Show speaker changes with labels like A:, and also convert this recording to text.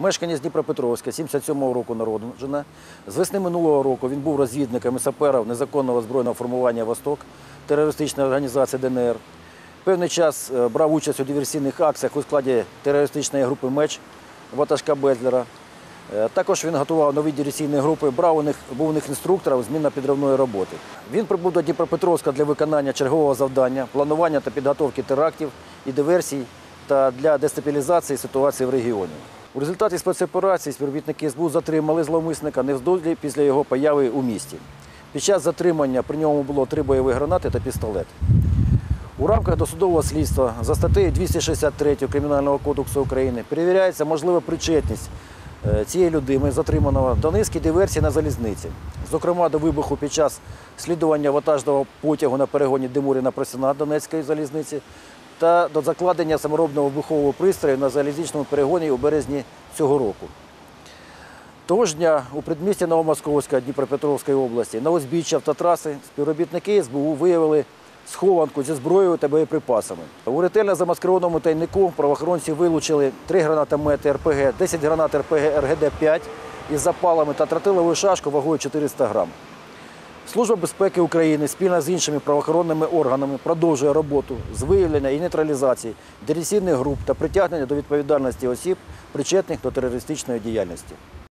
A: Мешканець Дніпропетровська, 77-го року народжена. З весни минулого року він був розвідником і сапером незаконного збройного формування «Восток» терористичної організації ДНР. Певний час е, брав участь у диверсійних акціях у складі терористичної групи «Меч» ватажка Безлера. Е, Також він готував нові диверсійні групи, брав у них, був у них інструктором змінно підривної роботи. Він прибув до Дніпропетровська для виконання чергового завдання, планування та підготовки терактів і диверсій та для дестабілізації ситуації в регіоні. У результаті спецоперації співробітники СБУ затримали зловмисника невдовзі після його появи у місті. Під час затримання при ньому було три бойові гранати та пістолет. У рамках досудового слідства за статтею 263 Кримінального кодексу України перевіряється можлива причетність е, цієї людини, затриманого до низки диверсій на залізниці, зокрема до вибуху під час слідування вантажного потягу на перегоні Димуріна Просіна Донецької залізниці та до закладення саморобного вибухового пристрою на залізничному перегоні у березні цього року. Того ж дня у предмісті Новомосковська Дніпропетровської області на узбіччі автотраси співробітники СБУ виявили схованку зі зброєю та боєприпасами. У ретельно замаскированому тайнику правоохоронці вилучили 3 гранатомети РПГ, 10 гранат РПГ РГД-5 із запалами та тротилову шашку вагою 400 грам. Служба безпеки України спільно з іншими правоохоронними органами продовжує роботу з виявлення і нейтралізації диверсійних груп та притягнення до відповідальності осіб, причетних до терористичної діяльності.